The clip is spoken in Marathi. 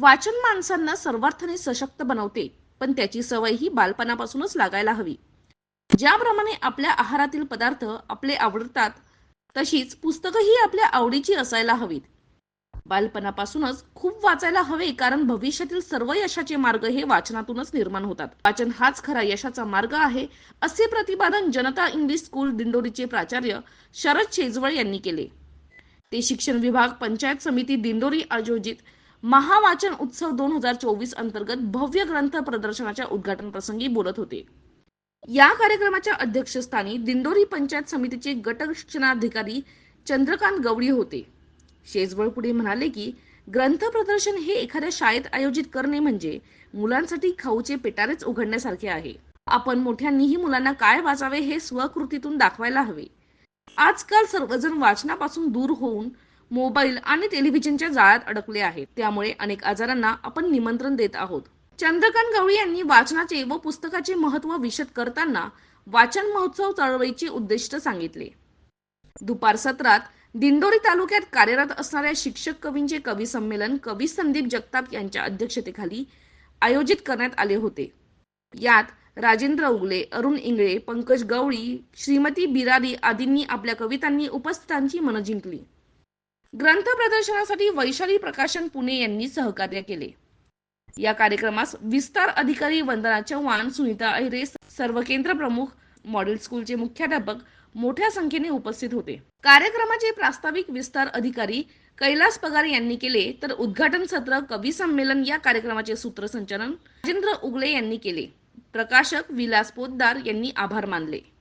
वाचन माणसांना सर्वार्थाने सशक्त बनवते पण त्याची सवय ही बालपणापासूनच लागायला हवी. ज्याप्रमाणे आपल्या आहारातील पदार्थ आपले आवडतात तशीच पुस्तकंही आपल्या आवडीची असायला हवीत. बालपणापासूनच खूप वाचायला हवे कारण भविष्यातील सर्व यशाचे मार्ग हे वाचनातूनच निर्माण होतात. वाचन हाच खरा यशाचा मार्ग आहे असे प्रतिपादन जनता इंग्लिश स्कूल दिंडोरीचे प्राचार्य शरद शेजवळ यांनी केले. ते शिक्षण विभाग पंचायत समिती दिंडोरी आयोजित महावाचन उत्सव दोन हजार चोवीस अंतर्गत भव्य ग्रंथ प्रदर्शनाच्या उद्घाटन प्रसंगी बोलत होते. या कार्यक्रमाच्या अध्यक्षस्थानी दिंडोरी पंचायत समितीचे गट शिक्षणाधिकारी चंद्रकांत गवळी होते. शेजवळ पुढे म्हणाले की ग्रंथ प्रदर्शन हे एखाद्या शाळेत आयोजित करणे म्हणजे मुलांसाठी खाऊचे पेटारेच उघडण्यासारखे आहे. आपण मोठ्यांनीही मुलांना काय वाचावे हे स्वकृतीतून दाखवायला हवे. आजकाल सर्वजण वाचनापासून दूर होऊन मोबाईल आणि टेलिव्हिजनच्या जाळ्यात अडकले आहेत. त्यामुळे अनेक आजारांना आपण निमंत्रण देत आहोत. चंद्रकांत गवळी यांनी वाचनाचे व पुस्तकाचे महत्त्व विशद करताना वाचन महोत्सव चळवळीचे उद्दिष्ट सांगितले. दुपार सत्रात दिंडोरी तालुक्यात कार्यरत असणाऱ्या शिक्षक कवींचे कवी संमेलन कवी संदीप जगताप यांच्या अध्यक्षतेखाली आयोजित करण्यात आले होते. यात राजेंद्र उगले अरुण इंगळे पंकज गवळी श्रीमती बिरारी आदींनी आपल्या कवितांनी उपस्थितांची मनं जिंकली. ग्रंथ प्रदर्शनासाठी वैशाली प्रकाशन पुणे यांनी सहकार्य केले. या कार्यक्रमास विस्तार अधिकारी वंदना चव्हाण सुनीता अहिरे सर्व केंद्र प्रमुख मॉडेल स्कूलचे मुख्याध्यापक मोठ्या संख्येने उपस्थित होते. कार्यक्रमाचे प्रास्ताविक विस्तार अधिकारी कैलास पगार यांनी केले तर उद्घाटन सत्र कवी संमेलन या कार्यक्रमाचे सूत्रसंचालन राजेंद्र उगले यांनी केले. प्रकाशक विलास पोद्दार यांनी आभार मानले.